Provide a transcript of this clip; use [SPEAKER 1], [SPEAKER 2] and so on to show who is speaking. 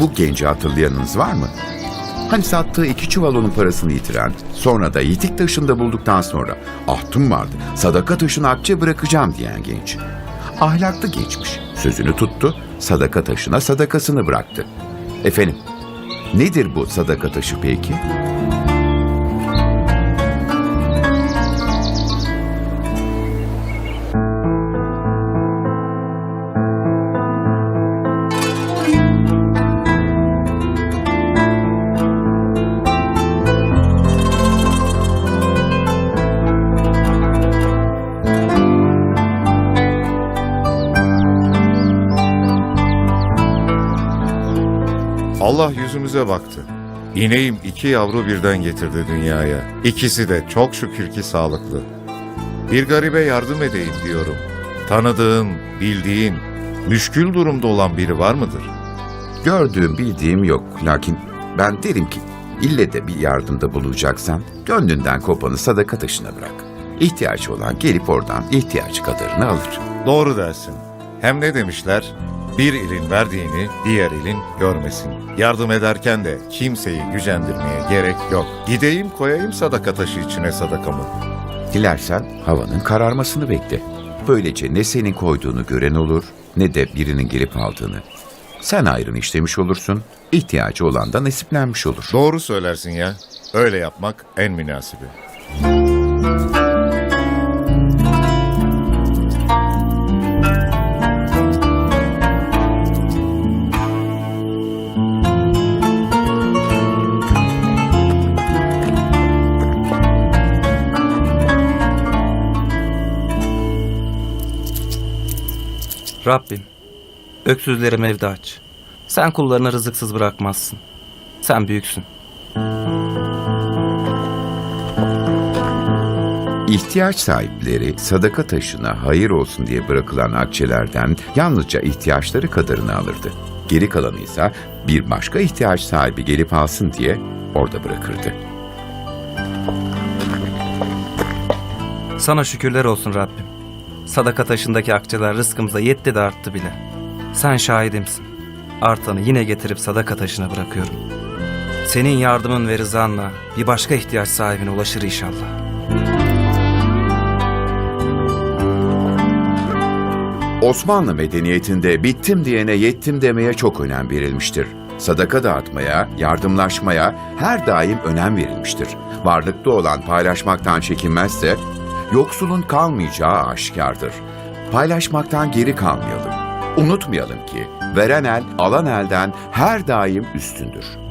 [SPEAKER 1] Bu genci hatırlayanınız var mı? Hani sattığı iki çuval onun parasını yitiren, sonra da yitik taşında bulduktan sonra ahtım vardı, sadaka taşını akçe bırakacağım diyen genç. Ahlaklı gençmiş, sözünü tuttu, sadaka taşına sadakasını bıraktı. Efendim, nedir bu sadaka taşı peki?
[SPEAKER 2] Allah yüzümüze baktı. İneğim iki yavru birden getirdi dünyaya. İkisi de çok şükür ki sağlıklı. Bir garibe yardım edeyim diyorum. Tanıdığın, bildiğin, müşkül durumda olan biri var mıdır?
[SPEAKER 1] Gördüğüm bildiğim yok. Lakin ben derim ki ille de bir yardımda bulunacaksan gönlünden kopanı sadaka taşına bırak. İhtiyacı olan gelip oradan ihtiyacı kadarını alır.
[SPEAKER 2] Doğru dersin. Hem ne demişler? Bir elin verdiğini diğer elin görmesin. Yardım ederken de kimseyi gücendirmeye gerek yok. Gideyim koyayım sadaka taşı içine sadakamı.
[SPEAKER 1] Dilersen havanın kararmasını bekle. Böylece ne senin koyduğunu gören olur ne de birinin gelip aldığını. Sen ayrını işlemiş olursun, ihtiyacı olan da nasiplenmiş olur.
[SPEAKER 2] Doğru söylersin ya. Öyle yapmak en münasibi.
[SPEAKER 3] Rabbim, öksüzlerim evde aç. Sen kullarını rızıksız bırakmazsın. Sen büyüksün.
[SPEAKER 1] İhtiyaç sahipleri sadaka taşına hayır olsun diye bırakılan akçelerden yalnızca ihtiyaçları kadarını alırdı. Geri kalanı ise bir başka ihtiyaç sahibi gelip alsın diye orada bırakırdı.
[SPEAKER 3] Sana şükürler olsun Rabbim. Sadaka taşındaki akçeler rızkımıza yetti de arttı bile. Sen şahidimsin. Artanı yine getirip sadaka taşına bırakıyorum. Senin yardımın ve rızanla bir başka ihtiyaç sahibine ulaşır inşallah.
[SPEAKER 1] Osmanlı medeniyetinde bittim diyene yettim demeye çok önem verilmiştir. Sadaka dağıtmaya, yardımlaşmaya her daim önem verilmiştir. Varlıklı olan paylaşmaktan çekinmezse, yoksulun kalmayacağı aşikardır. Paylaşmaktan geri kalmayalım. Unutmayalım ki veren el alan elden her daim üstündür.